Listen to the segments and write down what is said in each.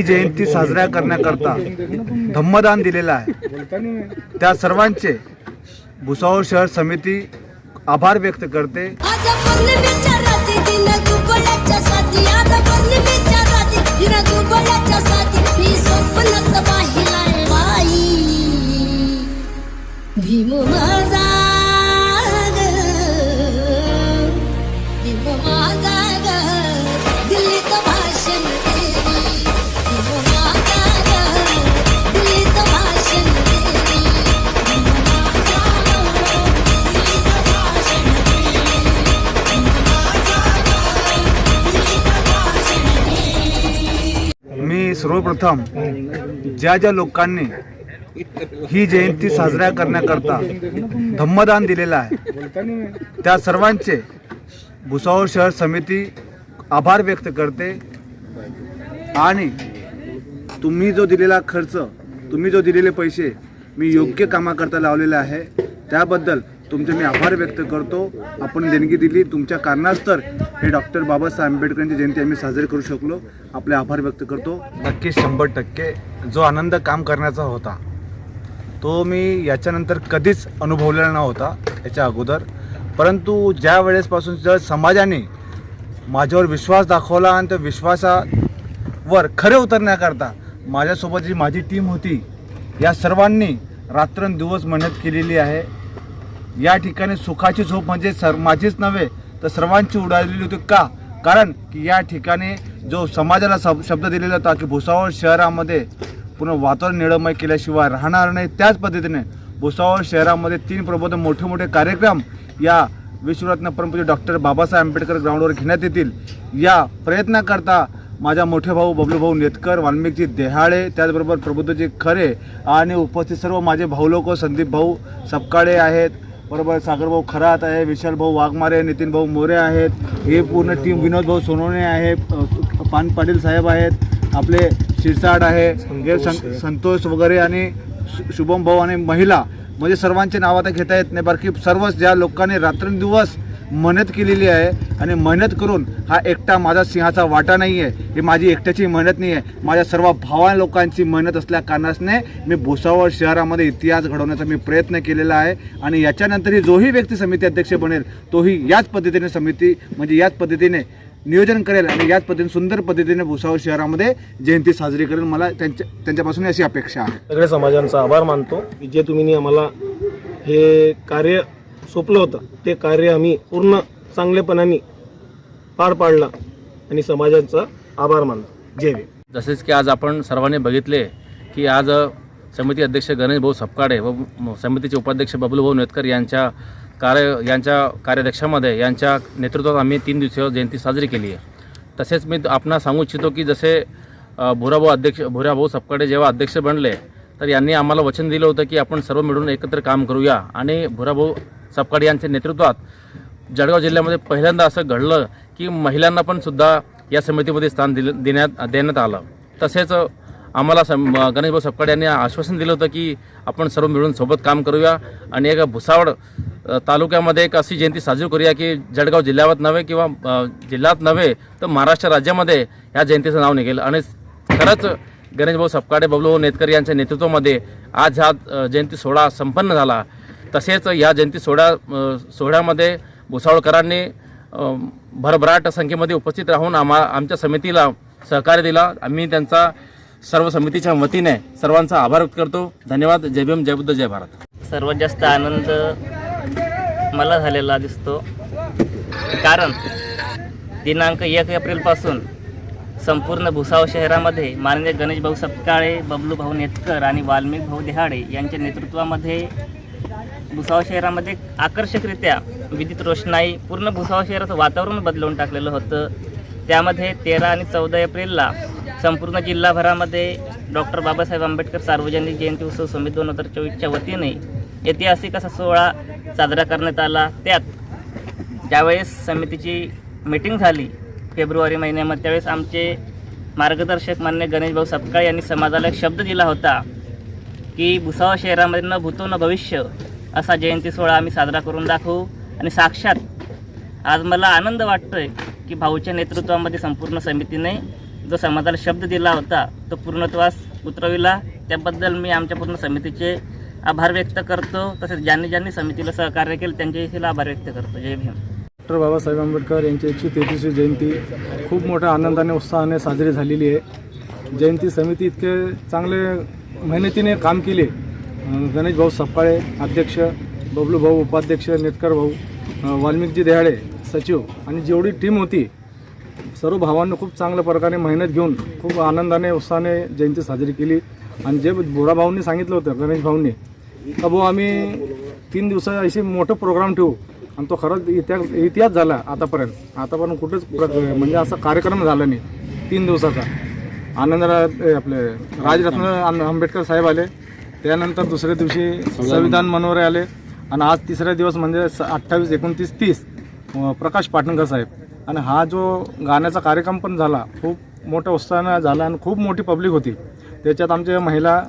ही जयंती साजरा करण्याकरता धम्मदान दिलेलं आहे. त्या सर्वांचे भुसावळ शहर समिती आभार व्यक्त करते. आज माझा सर्वप्रथम ज्या ज्या लोकांनी ही जयंती साजऱ्या करण्याकरता धम्मदान दिलेलं आहे त्या सर्वांचे भुसावळ शहर समिती आभार व्यक्त करते. आणि तुम्ही जो दिलेला खर्च तुम्ही जो दिलेले पैसे मी योग्य कामाकरता लावलेले आहे त्याबद्दल तुमचे मी आभार व्यक्त करतो. आपण देणगी दिली. तुमच्या कारणास्तर हे डॉक्टर बाबासाहेब आंबेडकरांची जयंती आम्ही साजरी करू शकलो. आपले आभार व्यक्त करतो. नक्की शंभर टक्के. जो आनंद काम करण्याचा होता तो मी याच्यानंतर कधीच अनुभवलेला नव्हता याच्या अगोदर. परंतु ज्या वेळेसपासून जर समाजाने माझ्यावर विश्वास दाखवला आणि त्या विश्वासावर खरे उतरण्याकरता माझ्यासोबत जी माझी टीम होती या सर्वांनी रात्रंदिवस मेहनत केलेली आहे. या ठिकाणी सुखाची झोप म्हणजे सर माझीच नव्हे तर सर्वांची उडालेली होती का? कारण की या ठिकाणी जो समाजाला सब शब्द दिलेला होता की भुसावळ शहरामध्ये पूर्ण वातावरण निळमय केल्याशिवाय राहणार नाही त्याच पद्धतीने भुसावळ शहरामध्ये तीन प्रबोध मोठे मोठे कार्यक्रम या विश्वरत्न परमपूज्य डॉक्टर बाबासाहेब आंबेडकर ग्राउंडवर घेण्यात येतील. या प्रयत्नाकरता माझ्या मोठे भाऊ बबलू भाऊ नेतकर वाल्मिकजी देहाळे त्याचबरोबर प्रबुद्धजी खरे आणि उपस्थित सर्व माझे भाऊ लोक संदीप भाऊ सपकाळे आहेत. बरोबर सागर भाऊ खरात आहे विशाल भाऊ वाघमारे नितीन भाऊ मोरे आहेत हे पूर्ण टीम विनोद भाऊ सोनवणे आहे पान पाटील साहेब आहेत आपले शिरसाट आहे. संतोष वगैरे आणि शुभम भाऊ आणि महिला म्हणजे सर्वांचे नाव आता घेता येत नाही. बाकी सर्वच ज्या लोकांनी रात्रंदिवस मेहनत केलेली आहे आणि मेहनत करून हा एकटा माझा सिंहाचा वाटा नाही आहे. ही माझी एकट्याची मेहनत नाही आहे. माझ्या सर्व भावा लोकांची मेहनत असल्या कारणाने मी भुसावळ शहरामध्ये इतिहास घडवण्याचा मी प्रयत्न केलेला आहे आणि याच्यानंतरही जोही व्यक्ती समिती अध्यक्ष बनेल तोही याच पद्धतीने समिती म्हणजे याच पद्धतीने नियोजन करेल आणि याच पद्धतीने सुंदर पद्धतीने भुसावळ शहरामध्ये जयंती साजरी करेल. मला त्यांच्या त्यांच्यापासून अशी अपेक्षा आहे. सगळ्या समाजांचा आभार मानतो. की जे तुम्ही आम्हाला हे कार्य सोपलं होतं. ते कार्य आम्ही पूर्ण चांगलेपणाने पार पाडलं आणि समाजाचा आभार मानला जय जसेच की आज आपण सर्वांनी बघितले की आज समिती अध्यक्ष गणेश भाऊ सपकाडे व समितीचे उपाध्यक्ष बबलू भाऊ नेतकर यांच्या कार्य यांच्या कार्याध्यक्षामध्ये यांच्या नेतृत्वात आम्ही तीन दिवसीय जयंती साजरी केली आहे. तसेच मी आपणा सांगू इच्छितो की जसे भुराभाऊ अध्यक्ष भुराभाऊ सपकाडे जेव्हा अध्यक्ष बनले तर यांनी आम्हाला वचन दिलं होतं की आपण सर्व मिळून एकत्र काम करूया. आणि भुराभाऊ सपकाडे यांच्या नेतृत्वात जळगाव जिल्ह्यामध्ये पहिल्यांदा असं घडलं की महिलांना पण सुद्धा या समितीमध्ये स्थान दिलं देण्यात देण्यात आलं. तसेच आम्हाला सं गणेशभाऊ सपकाड यांनी आश्वासन दिलं होतं की आपण सर्व मिळून सोबत काम करूया आणि एक भुसावळ तालुक्यामध्ये एक अशी जयंती साजरी करूया की जळगाव जिल्ह्यात नव्हे किंवा जिल्ह्यात नव्हे तर महाराष्ट्र राज्यामध्ये या जयंतीचं नाव निघेल. आणि खरंच गणेशभाऊ सपकाडे बबलू नेतकर यांच्या नेतृत्वामध्ये आज हा जयंती सोहळा संपन्न झाला. तसेच या जयंती सोहळ्या सोहळ्यामध्ये भुसावळकरांनी भरभराट संख्येमध्ये उपस्थित राहून आम्हा आमच्या समितीला सहकार्य दिला. आम्ही त्यांचा सर्व समितीच्या वतीने सर्वांचा आभार व्यक्त करतो. धन्यवाद. जय भीम जय बुद्ध जय भारत. सर्वात जास्त आनंद मला झालेला दिसतो. कारण दिनांक एक एप्रिलपासून संपूर्ण भुसाव शहरामध्ये माननीय गणेश भाऊ सपकाळे बबलू भाऊ नेतकर आणि वाल्मिक भाऊ देहाडे यांच्या नेतृत्वामध्ये भुसाव शहरामध्ये आकर्षकरित्या विद्युत रोषणाई पूर्ण भुसाव शहराचं वातावरण बदलवून टाकलेलं होतं. त्यामध्ये तेरा आणि चौदा एप्रिलला संपूर्ण जिल्हाभरामध्ये डॉक्टर बाबासाहेब आंबेडकर सार्वजनिक जयंती उत्सव समिती दोन हजार चोवीसच्या वतीने ऐतिहासिक असा सोहळा साजरा करण्यात आला. त्यात ज्यावेळेस समितीची मीटिंग झाली फेब्रुवारी महिन्यामध्ये त्यावेळेस आमचे मार्गदर्शक मान्य गणेशभाऊ सपकाळ यांनी समाजाला एक शब्द दिला होता की भुसावळ शहरामध्ये न भूतो न भविष्य असा जयंती सोहळा आम्ही साजरा करून दाखवू. आणि साक्षात आज मला आनंद वाटतोय की भाऊच्या नेतृत्वामध्ये संपूर्ण समितीने जो समाजाला शब्द दिला होता तो पूर्णत्वास उतरविला. त्याबद्दल मी आमच्या पूर्ण समितीचे आभार व्यक्त करतो. तसेच ज्यांनी ज्यांनी समितीला सहकार्य केलं त्यांच्याही आभार व्यक्त करतो. जय भीम. डॉक्टर बाबासाहेब आंबेडकर यांची एकशे तेहतीसवी जयंती खूप मोठ्या आनंदाने उत्साहाने साजरी झालेली आहे. जयंती समिती इतके चांगले मेहनतीने काम केले. गणेश भाऊ सपकाळे अध्यक्ष बबलू भाऊ उपाध्यक्ष नेतकर भाऊ वाल्मिकजी देहाडे सचिव आणि जेवढी टीम होती सर्व भावांनी खूप चांगल्या प्रकारे मेहनत घेऊन खूप आनंदाने उत्साहाने जयंती साजरी केली. आणि जे बोरा भाऊंनी सांगितलं होतं गणेश भाऊंनी का भाऊ आम्ही तीन दिवसा अशी मोठं प्रोग्राम ठेवू. आणि तो खरंच इतिहास इतिहास झाला आतापर्यंत. आतापर्यंत कुठेच म्हणजे असा कार्यक्रम झाला नाही. तीन दिवसाचा. आनंदरा आपले राजरत्न आंबेडकर साहेब आले. त्यानंतर दुसऱ्या दिवशी संविधान मनोरे आले. आणि आज तिसरा दिवस म्हणजे अठ्ठावीस एकोणतीस तीस प्रकाश पाटणकर साहेब. आणि हा जो गाण्याचा कार्यक्रम पण झाला खूप मोठ्या उत्साहानं झाला आणि खूप मोठी पब्लिक होती. त्याच्यात आमच्या महिला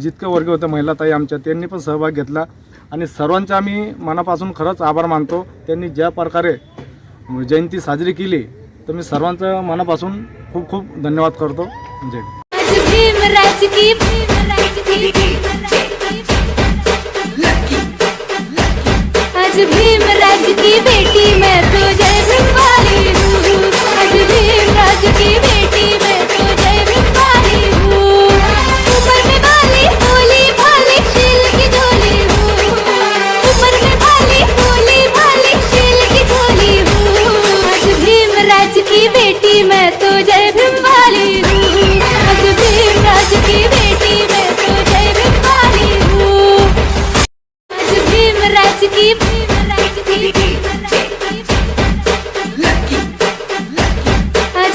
जितकं वर्ग होतं महिला ताई आमच्या त्यांनी पण सहभाग घेतला. आणि सर्वांचे आम्ही मनापासून खरंच आभार मानतो. त्यांनी ज्या प्रकारे जयंती साजरी केली तर मी सर्वांचं मनापासून खूप खूप धन्यवाद करतो. जय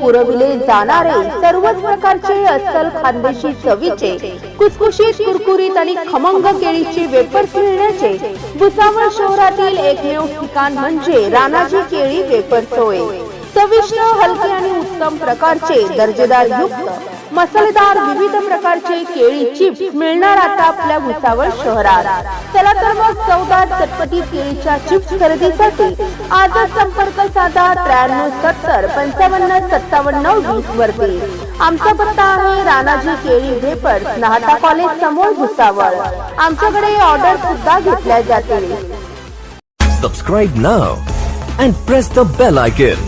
पुरविले जाणारे सर्वच प्रकारचे अस्सल खानदेशी चवीचे कुसकुशीत कुरकुरीत आणि खमंग केळीचे वेपर्स मिळण्याचे भुसावळ शहरातील एकमेव ठिकाण म्हणजे राणाजी केळी वेपर्स होय चविष्ट हलके आणि उत्तम प्रकारचे दर्जेदार युक्त मसालेदार विविध प्रकारचे केळी चिप्स मिळणार आता आपल्या भुसावळ शहरात. चला तर मग चौदा चटपटी केळीच्या चिप्स खरेदीसाठी आजच संपर्क साधा त्र्याण्णव सत्तर पंचावन्न सत्तावन्न वीस वरती. आमचा पत्ता आहे राणाजी केळी वेपर नाहता कॉलेज समोर भुसावळ. आमच्याकडे ऑर्डर सुद्धा घेतल्या जातील. Subscribe now and press the bell icon